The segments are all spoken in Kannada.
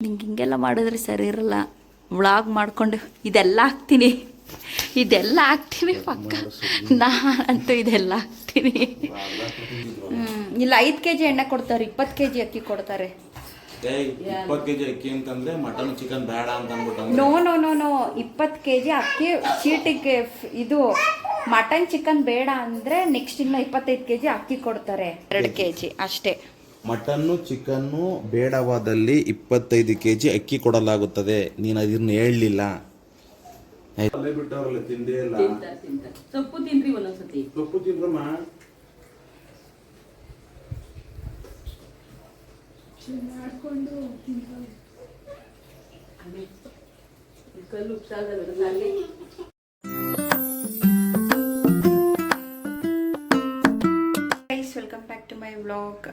ನಿಂಗೆ ಹಿಂಗೆಲ್ಲ ಮಾಡಿದ್ರೆ ಸರಿ ಇರಲ್ಲ. ವ್ಲಾಗ್ ಮಾಡಿಕೊಂಡು ಇದೆಲ್ಲ ಹಾಕ್ತೀನಿ. ಇದೆಲ್ಲ ಹಾಕ್ತೀನಿ ಪಕ್ಕ. ನಾನಂತೂ ಇದೆಲ್ಲ ಹಾಕ್ತೀನಿ. ಹ್ಮ್. ಇಲ್ಲ ಐದು ಕೆ ಜಿ ಎಣ್ಣೆ ಕೊಡ್ತಾರೆ ಇಪ್ಪತ್ತು ಕೆ ಜಿ ಅಕ್ಕಿ ಕೊಡ್ತಾರೆ. ಅಕ್ಕಿ ಅಂತಂದ್ರೆ ಮಟನ್ ಚಿಕನ್ ಬೇಡ ಅಂತ ಅಂದ್ಬಿಟ್ಟು ನೋ ನೋ ನೋ ನೋ ಇಪ್ಪತ್ತು ಕೆ ಜಿ ಅಕ್ಕಿ ಚೀಟಿಗೆ ಇದು ಮಟನ್ ಚಿಕನ್ ಬೇಡ ಅಂದರೆ ನೆಕ್ಸ್ಟ್ ಇನ್ನು ಇಪ್ಪತ್ತೈದು ಕೆ ಜಿ ಅಕ್ಕಿ ಕೊಡ್ತಾರೆ. ಎರಡು ಕೆ ಜಿ ಅಷ್ಟೇ. ಮಟನ್ನು ಚಿಕನ್ನು ಬೇಡವಾದಲ್ಲಿ ಇಪ್ಪತ್ತೈದು ಕೆಜಿ ಅಕ್ಕಿ ಕೊಡಲಾಗುತ್ತದೆ. ನೀನು ಅದನ್ನ ಹೇಳಲಿಲ್ಲ. ಅಲ್ಲೇ ಬಿಟ್ಟವ್ರಲ್ಲ ತಿಂದೇ ಇಲ್ಲ. ಸೊಪ್ಪು ತಿನ್ರಿ ಒಂದೊಂದ್ಸತಿ. ಸೊಪ್ಪು ತಿನ್ರಮ್ಮ. ಕಲ್ಲು ಉಪ್ಸಾಗಲ್ಲ welcome back to my vlog.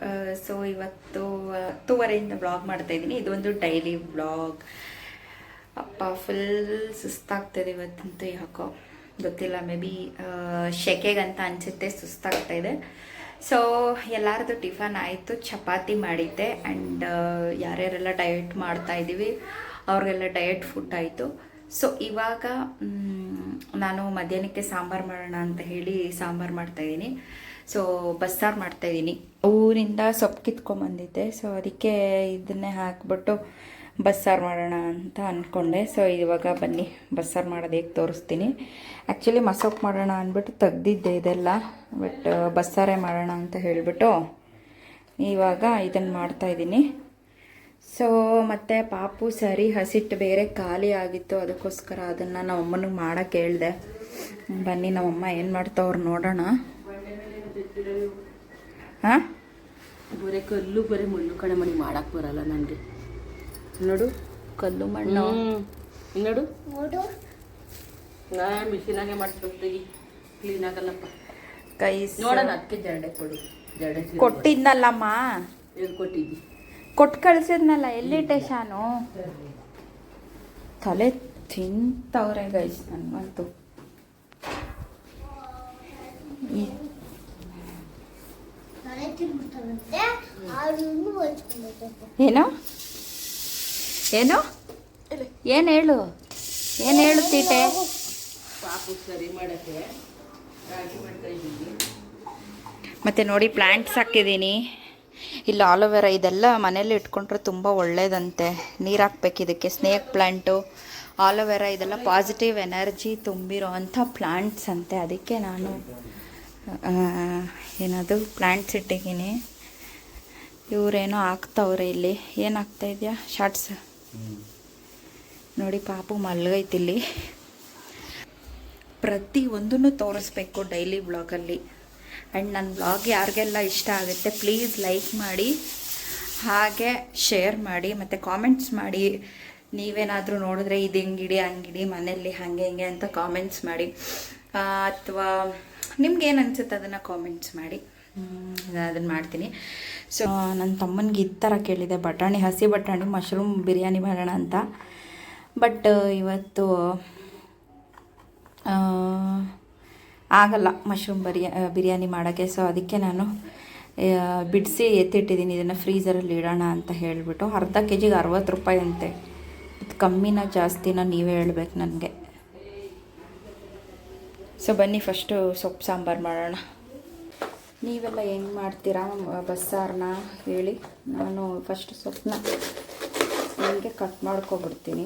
So ಇವತ್ತು ಹತ್ತುವರೆಯಿಂದ ವ್ಲಾಗ್ ಮಾಡ್ತಾ ಇದ್ದೀನಿ. ಇದೊಂದು ಡೈಲಿ ವ್ಲಾಗ್. ಅಪ್ಪ ಫುಲ್ ಸುಸ್ತಾಗ್ತದೆ ಇವತ್ತಂತೂ ಯಾಕೋ ಗೊತ್ತಿಲ್ಲ. ಮೇ ಬಿ ಶೆಕೆಗಂತ ಅನಿಸುತ್ತೆ, ಸುಸ್ತಾಗ್ತಾ ಇದೆ. ಸೊ ಎಲ್ಲರದು ಟಿಫನ್ ಆಯಿತು, ಚಪಾತಿ ಮಾಡಿದ್ದೆ. ಆ್ಯಂಡ್ ಯಾರ್ಯಾರೆಲ್ಲ ಡಯಟ್ ಮಾಡ್ತಾ ಇದ್ದೀವಿ, ಅವ್ರಿಗೆಲ್ಲ ಡಯಟ್ ಫುಡ್ ಆಯಿತು. ಸೊ ಇವಾಗ ನಾನು ಮಧ್ಯಾಹ್ನಕ್ಕೆ ಸಾಂಬಾರು ಮಾಡೋಣ ಅಂತ ಹೇಳಿ ಸಾಂಬಾರು ಮಾಡ್ತಾಯಿದ್ದೀನಿ ಸೊ ಬಸ್ಸಾರು ಮಾಡ್ತಾಯಿದ್ದೀನಿ ಊರಿಂದ ಸೊಪ್ಪು ಕಿತ್ಕೊಂಬಂದಿದ್ದೆ ಸೊ ಅದಕ್ಕೆ ಇದನ್ನೇ ಹಾಕ್ಬಿಟ್ಟು ಬಸ್ಸಾರು ಮಾಡೋಣ ಅಂತ ಅಂದ್ಕೊಂಡೆ ಸೊ ಇವಾಗ ಬನ್ನಿ, ಬಸ್ಸಾರು ಮಾಡೋದು ಹೇಗೆ ತೋರಿಸ್ತೀನಿ. ಆ್ಯಕ್ಚುಲಿ ಮಸೊಪ್ಪು ಮಾಡೋಣ ಅಂದ್ಬಿಟ್ಟು ತೆಗ್ದಿದ್ದೆ ಇದೆಲ್ಲ. ಬಟ್ ಬಸ್ಸಾರೇ ಮಾಡೋಣ ಅಂತ ಹೇಳಿಬಿಟ್ಟು ಇವಾಗ ಇದನ್ನು ಮಾಡ್ತಾಯಿದ್ದೀನಿ ಸೊ ಮತ್ತು ಪಾಪು ಸರಿ ಹಸಿಟ್ಟು ಬೇರೆ ಖಾಲಿ ಆಗಿತ್ತು. ಅದಕ್ಕೋಸ್ಕರ ಅದನ್ನು ನಮ್ಮಮ್ಮನಿಗೆ ಮಾಡೋಕ್ಕೆ ಹೇಳಿದೆ. ಬನ್ನಿ, ನಮ್ಮಮ್ಮ ಏನು ಮಾಡ್ತಾವ್ರು ನೋಡೋಣ. ಹಾಂ? ಬರೀ ಕಲ್ಲು ಬರೀ ಮಣ್ಣು ಕಡೆ ಮಣಿ ಮಾಡಕ್ ಬರಲ್ಲ ನನಗೆ ನೋಡು ಕಲ್ಲು ಮಣ್ಣು. ನೋಡು. ನಾ ಮಿಷಿನಾಗೆ ಮಾಡಿಸ್ಬೇಕು ಕ್ಲೀನ್ ಆಗಲ್ಲಪ್ಪ. ಕೈ ನೋಡೋಣ ಅದಕ್ಕೆ ಜರಡೆ ಕೊಡು. ಜರಡೆ ಕೊಟ್ಟಿದ್ನಲ್ಲಮ್ಮ? ಎಲ್ಲಿ ಕೊಟ್ಟಿದ್ದಿ? ಕೊಟ್ಟು ಕಳ್ಸಿದ್ನಲ್ಲ ಎಲ್ಲಿಟ್ಟೆ ಶಾನು? ತಲೆ ತಿಂತವ್ರೆ ಗೈಸ್ ನನಗಂತೂ. ಈ ಏನು? ಏನು? ಏನು ಹೇಳು? ಏನು ಹೇಳು ತೀಟೆ ಮತ್ತೆ ಸರಿ ಮಾಡಕ್ಕೆ ರಾಗಿ ಮಾಡ್ತಾ ಮತ್ತು ನೋಡಿ ಪ್ಲ್ಯಾಂಟ್ಸ್ ಹಾಕಿದ್ದೀನಿ. ಇಲ್ಲಿ ಆಲೋವೆರಾ ಇದೆಲ್ಲ ಮನೇಲಿ ಇಟ್ಕೊಂಡ್ರೆ ತುಂಬ ಒಳ್ಳೇದಂತೆ. ನೀರು ಹಾಕ್ಬೇಕು ಇದಕ್ಕೆ ಸ್ನೇಕ್ ಪ್ಲ್ಯಾಂಟು ಆಲೋವೆರಾ ಇದೆಲ್ಲ ಪಾಸಿಟಿವ್ ಎನರ್ಜಿ ತುಂಬಿರೋ ಅಂಥ ಪ್ಲ್ಯಾಂಟ್ಸ್ ಅಂತೆ. ಅದಕ್ಕೆ ನಾನು ಏನದು ಪ್ಲ್ಯಾಂಟ್ಸ್ ಇಟ್ಟಿದ್ದೀನಿ ಇವರೇನೋ ಹಾಕ್ತವ್ರೆ ಇಲ್ಲಿ. ಏನಾಗ್ತಾ ಇದೆಯಾ? ಶಾರ್ಟ್ಸ್ ನೋಡಿ, ಪಾಪು ಮಲ್ಗೈತಿಲ್ಲಿ ಪ್ರತಿ ಒಂದನ್ನು ತೋರಿಸ್ಬೇಕು ಡೈಲಿ ಬ್ಲಾಗಲ್ಲಿ ಆ್ಯಂಡ್ ನನ್ನ ಬ್ಲಾಗ್ ಯಾರಿಗೆಲ್ಲ ಇಷ್ಟ ಆಗುತ್ತೆ ಪ್ಲೀಸ್ ಲೈಕ್ ಮಾಡಿ, ಹಾಗೆ ಶೇರ್ ಮಾಡಿ, ಮತ್ತು ಕಾಮೆಂಟ್ಸ್ ಮಾಡಿ. ನೀವೇನಾದರೂ ನೋಡಿದ್ರೆ ಇದು ಹಿಂಗಿಡಿ, ಹಂಗಿಡಿ, ಮನೆಯಲ್ಲಿ ಹಾಗೆ ಹಿಂಗೆ ಅಂತ ಕಾಮೆಂಟ್ಸ್ ಮಾಡಿ. ಅಥವಾ ನಿಮ್ಗೇನು ಅನ್ಸುತ್ತೆ ಅದನ್ನು ಕಾಮೆಂಟ್ಸ್ ಮಾಡಿ. ಅದನ್ನು ಮಾಡ್ತೀನಿ. ಸೊ ನನ್ನ ತಮ್ಮನಿಗೆ ಈ ಥರ ಕೇಳಿದೆ ಬಟಾಣಿ ಹಸಿ ಬಟಾಣಿ ಮಶ್ರೂಮ್ ಬಿರಿಯಾನಿ ಮಾಡೋಣ ಅಂತ. ಬಟ್ ಇವತ್ತು ಆಗಲ್ಲ ಮಶ್ರೂಮ್ ಬಿರಿಯಾ ಬಿರಿಯಾನಿ ಮಾಡೋಕ್ಕೆ. ಸೊ ಅದಕ್ಕೆ ನಾನು ಬಿಡಿಸಿ ಎತ್ತಿಟ್ಟಿದ್ದೀನಿ. ಇದನ್ನು ಫ್ರೀಸರಲ್ಲಿ ಇಡೋಣ ಅಂತ ಹೇಳಿಬಿಟ್ಟು ಅರ್ಧ ಕೆ ಜಿಗೆ ಅರವತ್ತು ರೂಪಾಯಿ ಅಂತೆ. ಇದು ಕಮ್ಮಿನ ಜಾಸ್ತಿನ ನೀವೇ ಹೇಳ್ಬೇಕು ನನಗೆ. ಸೊ ಬನ್ನಿ ಫಸ್ಟು ಸೊಪ್ಪು, ಸಾಂಬಾರು ಮಾಡೋಣ. ನೀವೆಲ್ಲ ಹೆಂಗೆ ಮಾಡ್ತೀರಾ ಬಸ್ಸಾರನ್ನ ಹೇಳಿ. ನಾನು ಫಸ್ಟ್ ಸೊಪ್ಪನ್ನ ಹಿಂಗೆ ಕಟ್ ಮಾಡ್ಕೊಬಿಡ್ತೀನಿ.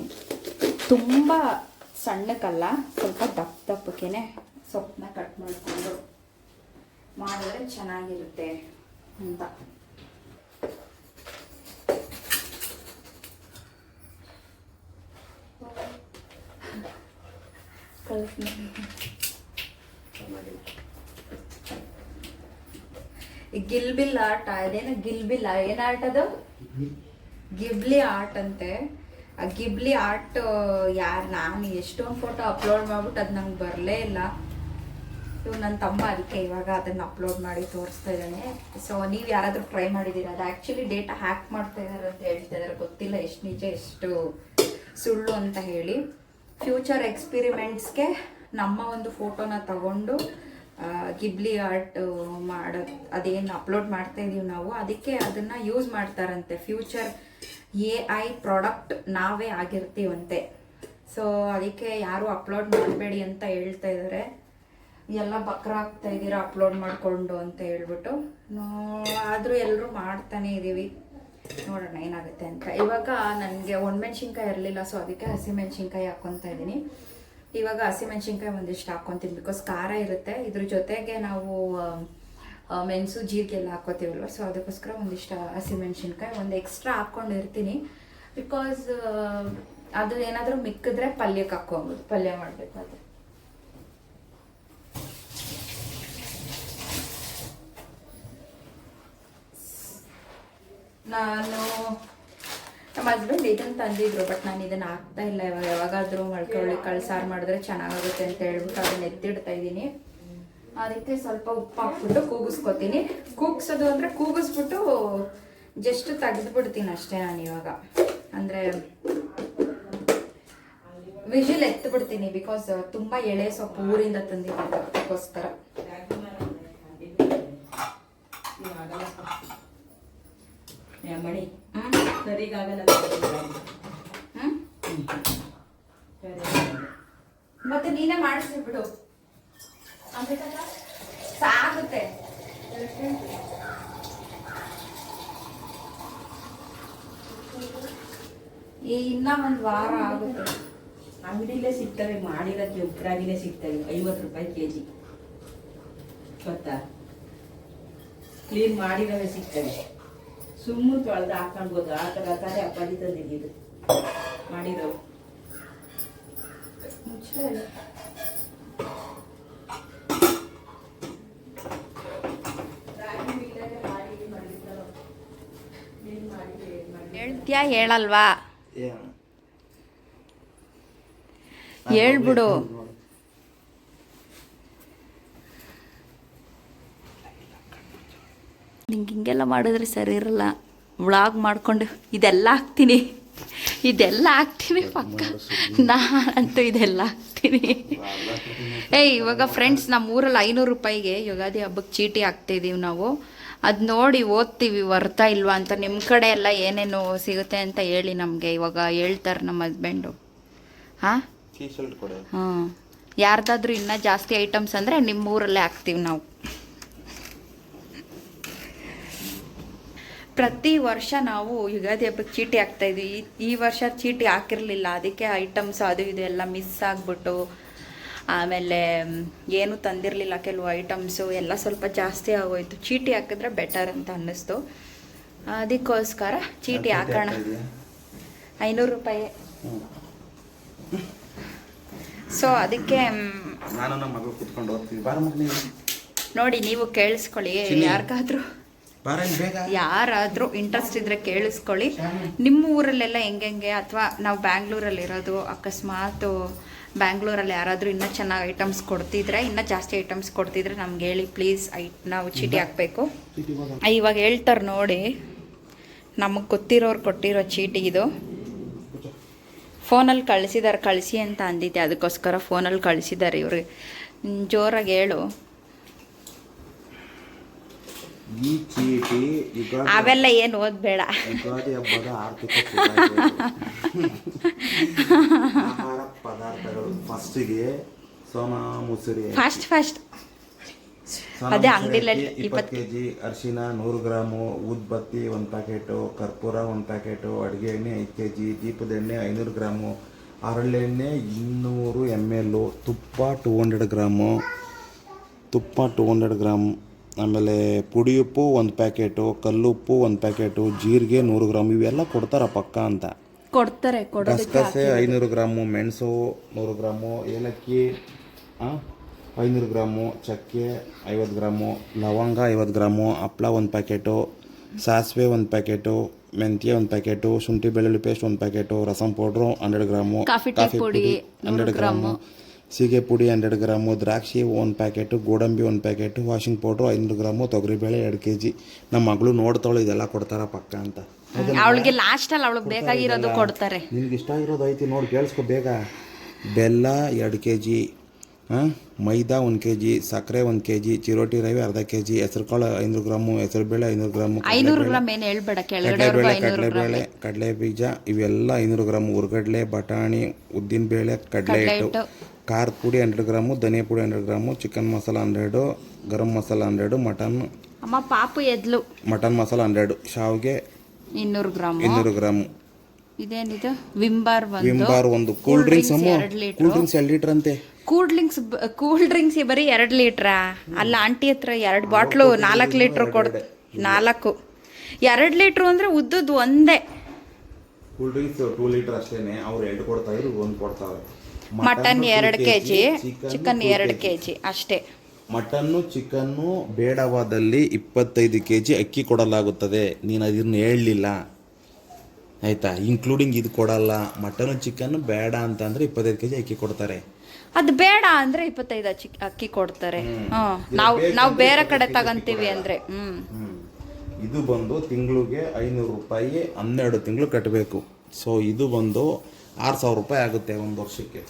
ತುಂಬ ಸಣ್ಣಕ್ಕಲ್ಲ, ಸ್ವಲ್ಪ ದಪ್ಪ ದಪ್ಪಕ್ಕೇ ಸೊಪ್ಪನ್ನ ಕಟ್ ಮಾಡಿಕೊಂಡು ಮಾಡಿದ್ರೆ ಚೆನ್ನಾಗಿರುತ್ತೆ ಅಂತ. ಗಿಲ್ಬಿಲ್ ಆರ್ಟ್ ಅದೇನು ಗಿಲ್ಬಿಲ್ ಏನ್ ಆರ್ಟ್ ಅದು ಗಿಬ್ಲಿ ಆರ್ಟ್ ಅಂತೆ ಆ ಗಿಬ್ಲಿ ಆರ್ಟ್ ಯಾರು ನಾನು ಎಷ್ಟೊಂದು ಫೋಟೋ ಅಪ್ಲೋಡ್ ಮಾಡ್ಬಿಟ್ಟು ಅದು ನಂಗೆ ಬರಲೇ ಇಲ್ಲ. ಇವ್ ನನ್ನ ತಮ್ಮ ಅದಕ್ಕೆ ಇವಾಗ ಅದನ್ನು ಅಪ್ಲೋಡ್ ಮಾಡಿ ತೋರಿಸ್ತಾ ಇದ್ದಾನೆ. ಸೊ ನೀವು ಯಾರಾದರೂ ಟ್ರೈ ಮಾಡಿದ್ದೀರಾ? ಅದು ಆ್ಯಕ್ಚುಲಿ ಡೇಟಾ ಹ್ಯಾಕ್ ಮಾಡ್ತಾ ಇದ್ದಾರೆ ಅಂತ ಹೇಳ್ತಾ ಇದ್ದಾರೆ ಗೊತ್ತಿಲ್ಲ ಎಷ್ಟು ನಿಜ, ಎಷ್ಟು ಸುಳ್ಳು ಅಂತ ಹೇಳಿ. ಫ್ಯೂಚರ್ ಎಕ್ಸ್ಪಿರಿಮೆಂಟ್ಸ್ಗೆ ನಮ್ಮ ಒಂದು ಫೋಟೋನ ತಗೊಂಡು ಗಿಬ್ಲಿ ಆರ್ಟ್ ಮಾಡೋದು ಅದೇನು ಅಪ್ಲೋಡ್ ಮಾಡ್ತಾ ಇದೀವಿ ನಾವು, ಅದಕ್ಕೆ ಅದನ್ನು ಯೂಸ್ ಮಾಡ್ತಾರಂತೆ. ಫ್ಯೂಚರ್ ಎ ಐ ಪ್ರಾಡಕ್ಟ್ ನಾವೇ ಆಗಿರ್ತೀವಂತೆ. ಸೊ ಅದಕ್ಕೆ ಯಾರು ಅಪ್ಲೋಡ್ ಮಾಡಬೇಡಿ ಅಂತ ಹೇಳ್ತಾ ಇದ್ದಾರೆ ಎಲ್ಲ ಬಕ್ರ ಆಗ್ತಾ ಇದ್ದೀರಾ ಅಪ್ಲೋಡ್ ಮಾಡಿಕೊಂಡು ಅಂತ ಹೇಳ್ಬಿಟ್ಟು. ಆದರೂ ಎಲ್ಲರೂ ಮಾಡ್ತಾನೆ ಇದ್ದೀವಿ ನೋಡೋಣ ಏನಾಗುತ್ತೆ ಅಂತ. ಇವಾಗ ನನಗೆ ಒಣಮೆಣ್ಸಿನ್ಕಾಯಿ ಇರಲಿಲ್ಲ ಸೊ ಅದಕ್ಕೆ ಹಸಿಮೆಣ್ಸಿನ್ಕಾಯಿ ಹಾಕ್ಕೊತಾ ಇದ್ದೀನಿ ಇವಾಗ ಹಸಿಮೆಣ್ಸಿನ್ಕಾಯಿ ಒಂದಿಷ್ಟು ಹಾಕ್ಕೊತೀನಿ ಬಿಕಾಸ್ ಖಾರ ಇರುತ್ತೆ. ಇದ್ರ ಜೊತೆಗೆ ನಾವು ಮೆಣಸು ಜೀರಿಗೆ ಎಲ್ಲ ಹಾಕೋತೀವಲ್ವ? ಸೊ ಅದಕ್ಕೋಸ್ಕರ ಒಂದಿಷ್ಟು ಹಸಿಮೆಣ್ಸಿನ್ಕಾಯಿ ಒಂದು ಎಕ್ಸ್ಟ್ರಾ ಹಾಕ್ಕೊಂಡಿರ್ತೀನಿ ಬಿಕಾಸ್ ಅದು ಏನಾದರೂ ಮಿಕ್ಕಿದ್ರೆ ಪಲ್ಯಕ್ಕೆ ಹಾಕ್ಕೊಬೋದು. ಪಲ್ಯ ಮಾಡಬೇಕಾದ್ರೆ ನಾನು ನಮ್ಮ ಹಸ್ಬೆಂಡ್ ಇದನ್ನ ತಂದಿದ್ರು ಬಟ್ ನಾನು ಇದನ್ನ ಹಾಕ್ತಾ ಇಲ್ಲ ಇವಾಗ. ಯಾವಾಗಾದರೂ ಮಳ್ಕೊಳ್ಳಿ ಕಳ್ಸಾರು ಮಾಡಿದ್ರೆ ಚೆನ್ನಾಗಾಗುತ್ತೆ ಅಂತ ಹೇಳ್ಬಿಟ್ಟು ಅದನ್ನ ಎತ್ತಿಡ್ತಾ ಇದ್ದೀನಿ. ಅದಕ್ಕೆ ಸ್ವಲ್ಪ ಉಪ್ಪು ಹಾಕ್ಬಿಟ್ಟು ಕೂಗಿಸ್ಕೊತೀನಿ. ಕೂಗಿಸೋದು ಅಂದರೆ ಕೂಗಿಸ್ಬಿಟ್ಟು ಜಸ್ಟ್ ತೆಗೆದ್ಬಿಡ್ತೀನಿ ಅಷ್ಟೇ ನಾನು ಇವಾಗ. ಅಂದರೆ ವಿಷಲ್ ಎತ್ಬಿಡ್ತೀನಿ ಬಿಕಾಸ್ ತುಂಬ ಎಳೆ ಸೊಪ್ಪು ಊರಿಂದ ತಂದಿದ್ದೀನಿ ಅದಕ್ಕೋಸ್ಕರ ಮಣಿ ಹ್ಮ್? ಸರಿಗಾಗಲ್ಲ ಹ್ಮ್? ಮತ್ತೆ ನೀನೇ ಮಾಡಿಸಿ ಬಿಡು? ಸಾಗುತ್ತೆ. ಈ ಇನ್ನ ಒಂದ್ ವಾರ ಆಗುತ್ತೆ. ಅಂಗಡಿಲೇ ಸಿಗ್ತವೆ ಮಾಡಿರೋ ಕೆಂಪರಾಗಿನೇ ಸಿಗ್ತವೆ, ಐವತ್ತು ರೂಪಾಯಿ ಕೆ ಜಿ ಗೊತ್ತಾ? ಕ್ಲೀನ್ ಮಾಡಿರೋವೇ ಸಿಗ್ತವೆ. ಸುಮ್ಮನೆ ತೊಳೆದು ಹಾಕೊಂಡ್ಬೋದು ಆ ಥರ ತಾನೇ ಅಪ್ಪಾಜಿ ತಂದಿದ್ದು ಮಾಡಿರೋ. ಹೇಳ್ತ್ಯಾ ಹೇಳಲ್ವಾ? ಹೇಳ್ಬಿಡು. ನಿಂಗೆ ಹಿಂಗೆಲ್ಲ ಮಾಡಿದ್ರೆ ಸರಿ ಇರಲ್ಲ. ವ್ಲಾಗ್ ಮಾಡಿಕೊಂಡು ಇದೆಲ್ಲ ಹಾಕ್ತೀನಿ. ಇದೆಲ್ಲ ಹಾಕ್ತೀನಿ ಪಕ್ಕ. ನಾನಂತೂ ಇದೆಲ್ಲ ಹಾಕ್ತೀನಿ. ಏಯ್ ಇವಾಗ ಫ್ರೆಂಡ್ಸ್ ನಮ್ಮ ಊರಲ್ಲಿ ಐನೂರು ರೂಪಾಯಿಗೆ ಯುಗಾದಿ ಹಬ್ಬಕ್ಕೆ ಚೀಟಿ ಹಾಕ್ತಿದ್ದೀವಿ ನಾವು. ಅದು ನೋಡಿ ಓದ್ತೀವಿ ವರ್ತಾ ಇಲ್ವಾ ಅಂತ. ನಿಮ್ಮ ಕಡೆ ಎಲ್ಲ ಏನೇನು ಸಿಗುತ್ತೆ ಅಂತ ಹೇಳಿ ನಮಗೆ. ಇವಾಗ ಹೇಳ್ತಾರೆ ನಮ್ಮ ಹಸ್ಬೆಂಡು ಹಾಂ? ಹ್ಞೂ ಹಾಂ ಯಾರ್ದಾದ್ರೂ ಇನ್ನೂ ಜಾಸ್ತಿ ಐಟಮ್ಸ್ ಅಂದರೆ ನಿಮ್ಮ ಊರಲ್ಲೇ ಹಾಕ್ತೀವಿ ನಾವು. ಪ್ರತಿ ವರ್ಷ ನಾವು ಯುಗಾದಿ ಹಬ್ಬಕ್ಕೆ ಚೀಟಿ ಹಾಕ್ತಾ ಇದ್ವಿ. ಈ- ಈ ವರ್ಷ ಚೀಟಿ ಹಾಕಿರಲಿಲ್ಲ. ಅದಕ್ಕೆ ಐಟಮ್ಸ್ ಅದು ಇದು ಎಲ್ಲ ಮಿಸ್ ಆಗಿಬಿಟ್ಟು ಆಮೇಲೆ ಏನು ತಂದಿರಲಿಲ್ಲ. ಕೆಲವು ಐಟಮ್ಸು ಎಲ್ಲ ಸ್ವಲ್ಪ ಜಾಸ್ತಿ ಆಗೋಯ್ತು. ಚೀಟಿ ಹಾಕಿದ್ರೆ ಬೆಟರ್ ಅಂತ ಅನ್ನಿಸ್ತು. ಅದಕ್ಕೋಸ್ಕರ ಚೀಟಿ ಹಾಕೋಣ. ಐನೂರು ರೂಪಾಯಿ. ಸೊ ಅದಕ್ಕೆ ನಾನು ನಮ್ಮ ನೋಡಿ ನೀವು ಕೇಳಿಸ್ಕೊಳ್ಳಿ. ಯಾರಿಗಾದ್ರೂ ಯಾರಾದರೂ ಇಂಟ್ರೆಸ್ಟ್ ಇದ್ರೆ ಕೇಳಿಸ್ಕೊಳ್ಳಿ. ನಿಮ್ಮ ಊರಲ್ಲೆಲ್ಲ ಹೆಂಗೆ ಅಥವಾ ನಾವು ಬ್ಯಾಂಗ್ಳೂರಲ್ಲಿ ಇರೋದು ಅಕಸ್ಮಾತ್ ಬ್ಯಾಂಗ್ಳೂರಲ್ಲಿ ಯಾರಾದರೂ ಇನ್ನೂ ಚೆನ್ನಾಗಿ ಐಟಮ್ಸ್ ಕೊಡ್ತಿದ್ರೆ ಇನ್ನೂ ಜಾಸ್ತಿ ಐಟಮ್ಸ್ ಕೊಡ್ತಿದ್ರೆ ನಮ್ಗೆ ಹೇಳಿ ಪ್ಲೀಸ್ ಐ ನಾವು ಚೀಟಿ ಹಾಕಬೇಕು. ಇವಾಗ? ಹೇಳ್ತಾರೆ ನೋಡಿ. ನಮಗೆ ಗೊತ್ತಿರೋರು ಕೊಟ್ಟಿರೋ ಚೀಟಿ ಇದು. ಫೋನಲ್ಲಿ ಕಳಿಸಿದ್ದಾರೆ ಕಳಿಸಿ ಅಂತ ಅಂದಿದ್ದೆ. ಅದಕ್ಕೋಸ್ಕರ ಫೋನಲ್ಲಿ ಕಳಿಸಿದ್ದಾರೆ ಇವ್ರಿಗೆ ಜೋರಾಗಿ ಹೇಳು. ಈ ಚೀಟಿ ಯುಗಾದಿ ಅವೆಲ್ಲ ಏನು ಓದ್ಬೇಡ. ಯುಗಾದಿ ಹಬ್ಬದ ಆರ್ಥಿಕ. ಆಹಾರ ಪದಾರ್ಥಗಳು. ಫಸ್ಟಿಗೆ ಸೋನಾ ಮುಸುರಿ. First fast. ಅದೇ ಇಪ್ಪತ್ತು ಕೆ ಜಿ ಅರಿಶಿನ ನೂರು ಗ್ರಾಮು ಉದ್ಬತ್ತಿ ಒಂದು ಪ್ಯಾಕೆಟು ಕರ್ಪೂರ ಒಂದು ಪ್ಯಾಕೆಟು ಅಡುಗೆ ಎಣ್ಣೆ ಐದು ಕೆ ಜಿ ದೀಪದ ಎಣ್ಣೆ ಐನೂರು ಗ್ರಾಮು ಹರಳೆಣ್ಣೆ ಇನ್ನೂರು ಎಂ ಎಲ್ಲು ತುಪ್ಪ ಟೂ ಹಂಡ್ರೆಡ್ ಗ್ರಾಮು ತುಪ್ಪ ಟೂ ಹಂಡ್ರೆಡ್ ಗ್ರಾಮ್. ಆಮೇಲೆ ಪುಡಿ ಉಪ್ಪು ಒಂದು ಪ್ಯಾಕೆಟು ಕಲ್ಲುಪ್ಪು ಒಂದು ಪ್ಯಾಕೆಟು ಜೀರಿಗೆ ನೂರು ಗ್ರಾಮ್ ಇವೆಲ್ಲ ಕೊಡ್ತಾರ ಪಕ್ಕ ಅಂತ. ಕೊಡ್ತಾರೆ ಗಸಗಸೆ ಐನೂರು ಗ್ರಾಮು ಮೆಣಸು ನೂರು ಗ್ರಾಮು ಏಲಕ್ಕಿ ಐನೂರು ಗ್ರಾಮು ಚಕ್ಕೆ ಐವತ್ತು ಗ್ರಾಮು ಲವಂಗ ಐವತ್ತು ಗ್ರಾಮು ಹಪ್ಳ ಒಂದು ಪ್ಯಾಕೆಟು ಸಾಸಿವೆ ಒಂದು ಪ್ಯಾಕೆಟು ಮೆಂತ್ಯ ಒಂದು ಪ್ಯಾಕೆಟು ಶುಂಠಿ ಬೆಳ್ಳುಳ್ಳಿ ಪೇಸ್ಟ್ ಒಂದು packet rasam powder hundred gram coffee ಪುಡಿ ಹಂಡ್ರೆಡ್ ಗ್ರಾಮು. ಸೀಗೆ ಪುಡಿ ಹಂಡ್ರೆಡ್ ಗ್ರಾಮು ದ್ರಾಕ್ಷಿ ಒಂದು ಪ್ಯಾಕೆಟು ಗೋಡಂಬಿ ಒಂದು ಪ್ಯಾಕೆಟು ವಾಷಿಂಗ್ ಪೌಡ್ರು ಐನೂರು ಗ್ರಾಮು ತೊಗರಿಬೇಳೆ ಎರಡು ಕೆ ಜಿ ನಮ್ಮ ಮಗಳು ನೋಡ್ತಾಳು ಇದೆಲ್ಲ ಕೊಡ್ತಾರ ಪಕ್ಕ ಅಂತ. ಅವಳಿಗೆ ಲಾಸ್ಟಲ್ಲಿ ಅವಳಿಗೆ ಬೇಕಾಗಿರೋದು ಕೊಡ್ತಾರೆ. ನಿನ್ಗೆ ಇಷ್ಟ ಆಗಿರೋದು ಐತಿ ನೋಡಿ ಕೇಳಿಸ್ಕೊ ಬೇಗ. ಬೆಲ್ಲ ಎರಡು ಕೆ ಜಿ ಹಾಂ ಮೈದಾ ಒಂದು ಕೆ ಜಿ ಸಕ್ಕರೆ ಒಂದು ಕೆ ಜಿ ಚಿರೋಟಿ ರವೆ ಅರ್ಧ ಕೆ ಜಿ ಹೆಸರುಕಾಳು ಐನೂರು ಗ್ರಾಮು ಹೆಸರುಬೇಳೆ ಐನೂರು ಗ್ರಾಮು ಐನೂರು ಗ್ರಾಮ್ ಏನು ಹೇಳ್ಬೇಡ ಕಡಲೆಬೇಳೆ ಕಡಲೆಬೇಳೆ ಕಡಲೆ ಬೀಜ ಇವೆಲ್ಲ ಐನೂರು ಗ್ರಾಮ್ ಹುರ್ಗಡ್ಲೆ ಬಟಾಣಿ ಉದ್ದಿನ ಬೇಳೆ ಕಡ್ಲೆ ಹಿಟ್ಟು. ಖಾರದ ಪುಡಿ ಹಂಡ್ರೆಡ್ ಗ್ರಾಮು ಧನಿಯಾ ಪುಡಿ hundred gram chicken masala hundred garam masala hundred mutton ಅಮ್ಮ ಪಾಪು ಎದ್ಲು. ಮಟನ್ ಮಸಾಲ ಹಂಡ್ರೆಡು ಶಾವಿಗೆ ಇನ್ನೂರು ಗ್ರಾಮ್. ಇನ್ನೂರು ಗ್ರಾಮು. ಇದೇನಿದು? ವಿಂಬಾರ್ ವಿಂಬಾರ್ ಒಂದು. ಕೂಲ್ ಡ್ರಿಂಕ್ಸ್ ಅಮ್ಮ. ಕೂಲ್ ಡ್ರಿಂಕ್ಸ್ ಎರಡು ಲೀಟ್ರ್ ಅಂತೆ. ಕೂಲ್ ಡ್ರಿಂಕ್ಸ್ ಕೂಲ್ ಡ್ರಿಂಕ್ಸ್ ಬರೀ ಎರಡು ಲೀಟ್ರಾ ಅಲ್ಲ ಆಂಟಿ ಹತ್ರ ಎರಡು ಬಾಟ್ಲು ನಾಲ್ಕು ಲೀಟ್ರ್ ಕೊಡ್ ನಾಲ್ಕು. ಎರಡು ಲೀಟ್ರ್ ಅಂದರೆ ಉದ್ದದ್ದು ಒಂದೇ. ಕೂಲ್ ಡ್ರಿಂಕ್ಸ್ ಟೂ ಲೀಟರ್ ಅಷ್ಟೇನೆ. ಅವ್ರು ಎರಡು ಕೊಡ್ತಾ ಇದ್ರು ಒಂದು ಕೊಡ್ತಾವ್ರೆ ಮಟನ್ ಎರಡು ಕೆ ಜಿ ಚಿಕನ್ ಎರಡು ಕೆ ಜಿ ಅಷ್ಟೇ. ಮಟನ್ನು ಚಿಕನ್ನು ಬೇಡವಾದಲ್ಲಿ ಇಪ್ಪತ್ತೈದು ಕೆ ಜಿ ಅಕ್ಕಿ ಕೊಡಲಾಗುತ್ತದೆ. ನೀನು ಅದನ್ನ ಹೇಳಲಿಲ್ಲ. ಆಯ್ತಾ? ಇನ್ಕ್ಲೂಡಿಂಗ್ ಇದು ಕೊಡಲ್ಲ. ಮಟನು ಚಿಕನ್ ಬೇಡ ಅಂತಂದ್ರೆ ಇಪ್ಪತ್ತೈದು ಕೆ ಜಿ ಅಕ್ಕಿ ಕೊಡ್ತಾರೆ. ಅದು ಬೇಡ ಅಂದ್ರೆ ಇಪ್ಪತ್ತೈದು ಅಕ್ಕಿ ಅಕ್ಕಿ ಕೊಡ್ತಾರೆ. ನಾವು ನಾವು ಬೇರೆ ಕಡೆ ಇಪ್ಪತ್ತೈದು ತಗೊಂತೀವಿ ಅಂದ್ರೆ. ಅಂದರೆ ಹ್ಞೂ. ಇದು ಬಂದು ತಿಂಗಳಿಗೆ ಐನೂರು ರೂಪಾಯಿ ಹನ್ನೆರಡು ತಿಂಗಳು ಕಟ್ಟಬೇಕು. ಸೊ ಇದು ಬಂದು ಆರು ಸಾವಿರ ರೂಪಾಯಿ ಆಗುತ್ತೆ ಒಂದು ವರ್ಷಕ್ಕೆ.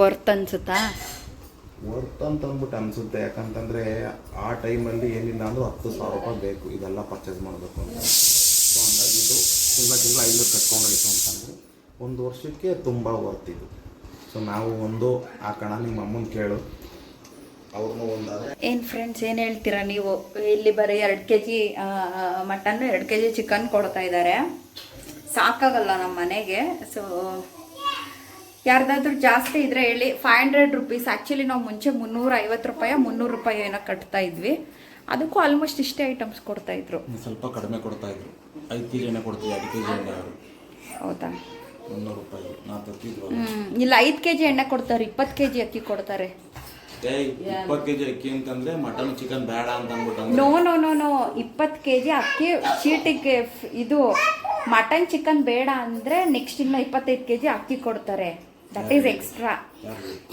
ವರ್ತ್ ಅನ್ಸುತ್ತಾ? ವರ್ತ್ ಅಂತ ಅಂದ್ಬಿಟ್ಟು ಅನಿಸುತ್ತೆ ಯಾಕಂತಂದರೆ ಆ ಟೈಮಲ್ಲಿ ಏನಿಲ್ಲ ಅಂದರೂ ಹತ್ತು ಸಾವಿರ ರೂಪಾಯಿ ಬೇಕು ಇದೆಲ್ಲ ಪರ್ಚೇಸ್ ಮಾಡಬೇಕು ಅಂತ. ಸೊ ಹಂಗಾಗಿ ಇದು ತಿಂಗಳ ತಿಂಗಳ ಐನೂರು ಕಟ್ಕೊಂಡೋಯ್ತು ಅಂತಂದ್ರೆ ಒಂದು ವರ್ಷಕ್ಕೆ ತುಂಬ ವರ್ತ್ ಇದು. ಸೊ ನಾವು ಒಂದು ಆ ಕಣ ನಿಮ್ಮ ಅಮ್ಮನ ಕೇಳು. ಅವ್ರನ್ನೂ ಒಂದಾದರೆ. ಏನು ಫ್ರೆಂಡ್ಸ್ ಏನು ಹೇಳ್ತೀರಾ ನೀವು? ಇಲ್ಲಿ ಬರೀ ಎರಡು ಕೆ ಜಿ ಮಟನ್ ಎರಡು ಕೆ ಜಿ ಚಿಕನ್ ಕೊಡ್ತಾ ಇದ್ದಾರೆ. ಸಾಕಾಗಲ್ಲ ನಮ್ಮ ಮನೆಗೆ ಸೊ ಯಾರ್ದಾದ್ರೂ ಜಾಸ್ತಿ ಇದ್ರೆ ಹೇಳಿ ಫೈವ್ ಹಂಡ್ರೆಡ್ ರುಪೀಸ್ ಆ್ಯಕ್ಚುಲಿ ನಾವು ಮುಂಚೆ ಮುನ್ನೂರ ಐವತ್ತು ರೂಪಾಯಿ ಮುನ್ನೂರು ರೂಪಾಯಿ ಏನೋ ಕಟ್ತಾ ಇದ್ವಿ. ಅದಕ್ಕೂ ಆಲ್ಮೋಸ್ಟ್ ಇಷ್ಟೇ ಐಟಮ್ಸ್ ಕೊಡ್ತಾ ಇದ್ರು. ಸ್ವಲ್ಪ ಕಡಿಮೆ ಕೊಡ್ತಾ ಇದ್ರು. ಐದು ಕೆ ಜಿ ಎಣ್ಣೆ ಕೊಡ್ತೀವಿ ಎರಡು ಕೆ ಜಿ ಎಣ್ಣೆ ಅವರು ಹೌದಾ? ಮುನ್ನೂರು ರೂಪಾಯಿ ನಾವು ತರ್ತಿದ್ವಲ್ಲ. ಹ್ಮ್ ಇಲ್ಲ ಐದು ಕೆ ಜಿ ಎಣ್ಣೆ ಕೊಡ್ತಾರೆ ಇಪ್ಪತ್ತು ಕೆ ಜಿ ಅಕ್ಕಿ ಕೊಡ್ತಾರೆ. ಏಯ್ ಇಪ್ಪತ್ತು ಕೆ ಜಿ ಅಕ್ಕಿ ಅಂತಂದ್ರೆ ಮಟನ್ ಚಿಕನ್ ಬೇಡ ಅಂತ ಅಂದ್ಬಿಟ್ಟು ನೋ ನೋ ನೋ ನೋ ಇಪ್ಪತ್ತು ಕೆ ಜಿ ಅಕ್ಕಿ ಚೀಟಿಗೆ ಫ್- ಇದು ಮಟನ್ ಚಿಕನ್ ಬೇಡ ಅಂದರೆ ನೆಕ್ಸ್ಟ್ ಇನ್ನು ಇಪ್ಪತ್ತೈದು ಕೆ ಜಿ ಅಕ್ಕಿ ಕೊಡ್ತಾರೆ. ದಟ್ ಈಸ್ ಎಕ್ಸ್ಟ್ರಾ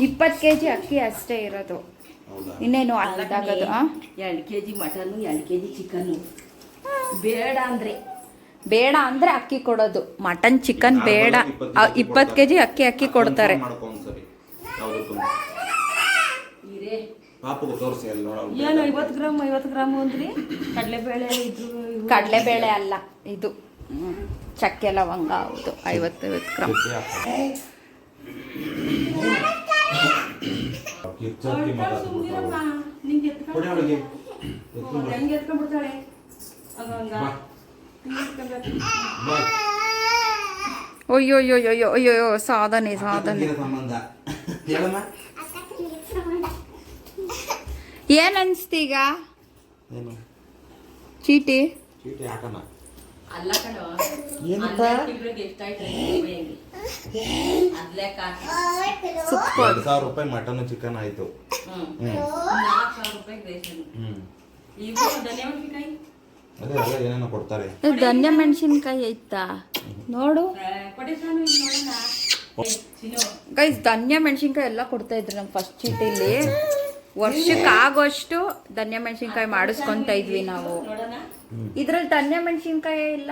ಇಪ್ಪತ್ತು ಕೆ ಜಿ ಅಕ್ಕಿ ಅಷ್ಟೇ ಇರೋದು. ಇನ್ನೇನು ಅದಾಗೋದು? ಎರಡು ಕೆ ಜಿ ಮಟನ್ ಎರಡು ಕೆ ಜಿ ಚಿಕನ್. ಬೇಡ ಅಂದರೆ. ಬೇಡ ಅಂದರೆ ಅಕ್ಕಿ ಕೊಡೋದು. ಮಟನ್ ಚಿಕನ್ ಬೇಡ. ಇಪ್ಪತ್ತು ಕೆ ಜಿ ಅಕ್ಕಿ ಅಕ್ಕಿ ಕೊಡ್ತಾರೆ. ಏನು ಐವತ್ತು ಗ್ರಾಮ್ ಐವತ್ತು ಗ್ರಾಮ್ ಅಂದ್ರಿ? ಕಡಲೆಬೇಳೆ ಇದು ಕಡಲೆಬೇಳೆ ಅಲ್ಲ ಇದು. ಚಕ್ಕೆ ಲವಂಗ ಹೌದು. ಐವತ್ತೈವತ್ತು ಗ್ರಾಮ್. ಕಿರ್ಚಾಕಿ ಸುಮ್ನಿರಮ್ಮ, ನಿಂಗೆ ಎತ್ಕೊಂಡ್- ಕೊಡಿ ಅವಳಿಗೆ. ಹ್ಮ್, ಹೆಂಗೆ ಎತ್ಕೊಂಡ್ಬಿಡ್ತಾಳೆ ಹಂಗಂಗ ಬಾ. ಹಿಂಗ್ ಎತ್ಕೊಂಡ್ಬಿಡ್ತಾಳೆ. ಬಾ. ಅಯ್ಯೋ ಅಯ್ಯೋ ಅಯ್ಯೋ ಅಯ್ಯೋ ಅಯ್ಯೋ ಸಾಧನೆ ಸಾಧನೆ. ಏನ್ ಅನ್ಸ್ತೀಗ? ಚೀಟಿ? ಚೀಟಿ ಹಾಕೋಣ ಅಲ್ಲ ಕಣೋ. ಏನಪ್ಪ? ಹನ್ನೆರಡು ತಿಂಗ್ಳಿಗೆ ಎಷ್ಟಾಯ್ತು ಹೆಂಗೆ ಅದ್ ಲೆಕ್ಕ ಎರಡು ಸಾವಿರ ರೂಪಾಯಿ ಮಟನ್ ಚಿಕನ್ ಆಯ್ತು. ನಾಲ್ಕು ಸಾವಿರ ರೂಪಾಯಿ ರೇಷನ್. ಧನ್ಯವಾದಕಾಯಿ ಅದೇ ಏನೇನೋ ಕೊಡ್ತಾರೆ. ಧನ್ಯ ಮೆಣಸಿನ್ಕಾಯಿ ಐತಾ ನೋಡು. ಗೈಸ್ ಧನ್ಯ ಮೆಣಸಿನ್ಕಾಯಿ ಎಲ್ಲ ಕೊಡ್ತಾ ಇದ್ರು ನಮ್ಮ ಫಸ್ಟ್ ಚೀಟಿಲಿ. ವರ್ಷಕ್ಕೆ ಆಗೋಷ್ಟು ಧನ್ಯ ಮೆಣಸಿನ್ಕಾಯಿ ಮಾಡಿಸ್ಕೊಂತ ಇದ್ವಿ ನಾವು. ಇದ್ರಲ್ಲಿ ತನ್ನೆ ಮೆಣಸಿನ್ಕಾಯಿ ಇಲ್ಲ.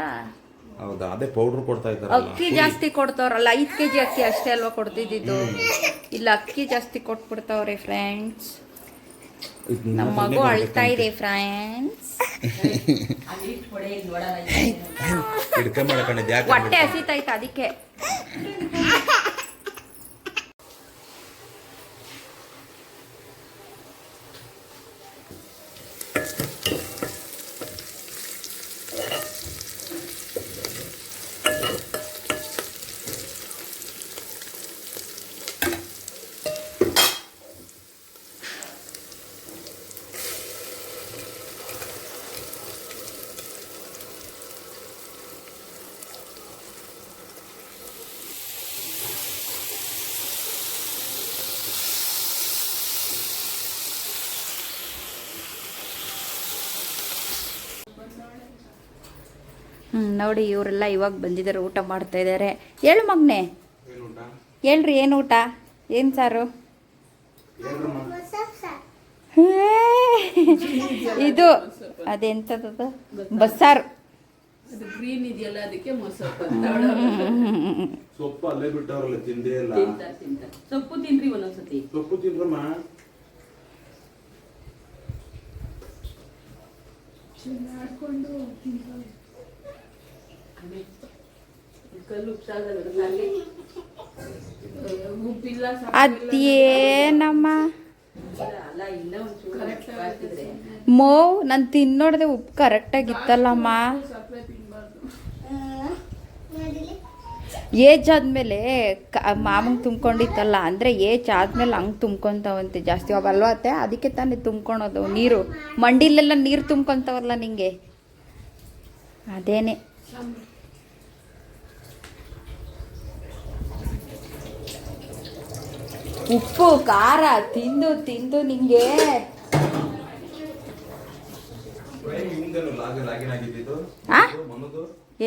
ಹೌದಾ? ಅದೇ ಪೌಡರ್ ಕೊಡ್ತಾ ಇದ್ದಾರಲ್ಲ. ಅಕ್ಕಿ ಜಾಸ್ತಿ ಕೊಡ್ತಾವ್ರಲ್ಲ ಐದು ಕೆಜಿ ಅಕ್ಕಿ ಅಷ್ಟೇ ಅಲ್ವಾ ಕೊಡ್ತಿದ್ದಿದ್ದು? ಇಲ್ಲ ಅಕ್ಕಿ ಜಾಸ್ತಿ ಕೊಟ್ಬಿಡ್ತಾವ್ರೆ ಫ್ರೆಂಡ್ಸ್ ನಮ್ಮ ಮಗು ಅಳ್ತಾ ಇದೆ ಫ್ರೆಂಡ್ಸ್ ಹೊಟ್ಟೆ ಹಸಿತೈತೆ ಅದಕ್ಕೆ. ಹ್ಮ್ ನೋಡಿ ಇವರೆಲ್ಲ ಇವಾಗ ಬಂದಿದ್ದಾರೆ ಊಟ ಮಾಡ್ತಾ ಇದ್ದಾರೆ. ಹೇಳು ಮಗ್ನೆ. ಹೇಳ್ರಿ ಏನು ಊಟ? ಏನು ಸಾರು? ಇದು ಅದೆಂಥದ್ದು ಬಸ್ಸಾರು. ಅದು ಗ್ರೀನ್ ಇದೆಯಲ್ಲ ಅದಕ್ಕೆ ಮೊಸಪ್ಪು ಅಂತ ಅವಳು ಸೊಪ್ಪು ಅಲ್ಲೇ ಬಿಟ್ಟವ್ರಲ್ಲ ತಿಂದೇ ಇಲ್ಲ. ಸೊಪ್ಪು ತಿನ್ರಿ ಒಂದೊಂದ್ಸತಿ. ಸೊಪ್ಪು ತಿನ್ರಮ್ಮ. ಉಪ್ಪಿಲ್ಲ ಅದೇನಮ್ಮ? ಅಲ್ಲ ಇಲ್ಲ ಒಂಚೂರು Correct ಆಗಿ ಹಾಕಿದ್ರೆ. ಮೋ ನಾನು ತಿನ್ನೋಡ್ದೆ ಉಪ್ಪು ಕರೆಕ್ಟಾಗಿ ಇತ್ತಲ್ಲಮ್ಮ ಏಜ್ ಆದಮೇಲೆ ಮಾಮಂಗೆ ತುಂಬ್ಕೊಂಡಿತ್ತಲ್ಲ ಅಂದರೆ ಏಜ್ ಆದಮೇಲೆ ಹಂಗೆ ತುಂಬ್ಕೊತಾವಂತೆ ಜಾಸ್ತಿ. ಅವಲ್ವಾತೆ ಅದಕ್ಕೆ ತಾನೇ ತುಂಬ್ಕೊಳೋದು ನೀರು. ಮಂಡಿಲೆಲ್ಲ ನೀರು ತುಂಬ್ಕೊತಾವಲ್ಲ ನಿಂಗೆ? ಅದೇನೆ. ಉಪ್ಪು, ಖಾರ ತಿಂದು ತಿಂದು ನಿಂಗೆ.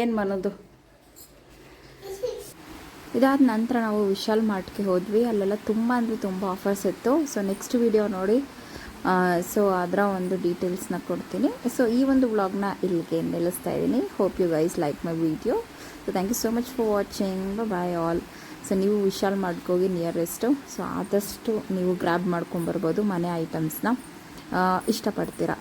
ಏನ್ ಮನೋದು? ಇದಾದ ನಂತರ ನಾವು ವಿಶಾಲ್ ಮಾರ್ಟ್ಗೆ ಹೋದ್ವಿ. ಅಲ್ಲೆಲ್ಲ ತುಂಬ ಅಂದರೆ ತುಂಬ ಆಫರ್ಸ್ ಇತ್ತು. ಸೊ ನೆಕ್ಸ್ಟ್ ವಿಡಿಯೋ ನೋಡಿ. ಸೊ ಅದರ ಒಂದು ಡೀಟೇಲ್ಸ್ನ ಕೊಡ್ತೀನಿ. ಸೊ ಈ ಒಂದು ವ್ಲಾಗ್ನ ಇಲ್ಲಿಗೆ ನಿಲ್ಲಿಸ್ತಾ ಇದ್ದೀನಿ. Hope you guys like my video so thank you so much for watching bye all so ನೀವು ವಿಶಾಲ್ ಮಾಡ್ಕೋಗಿ ನಿಯರೆಸ್ಟು ಸೊ ಆದಷ್ಟು ನೀವು ಗ್ರ್ಯಾಬ್ ಮಾಡ್ಕೊಂಬರ್ಬೋದು ಮನೆ ಐಟಮ್ಸ್ನ ಇಷ್ಟಪಡ್ತೀರಾ.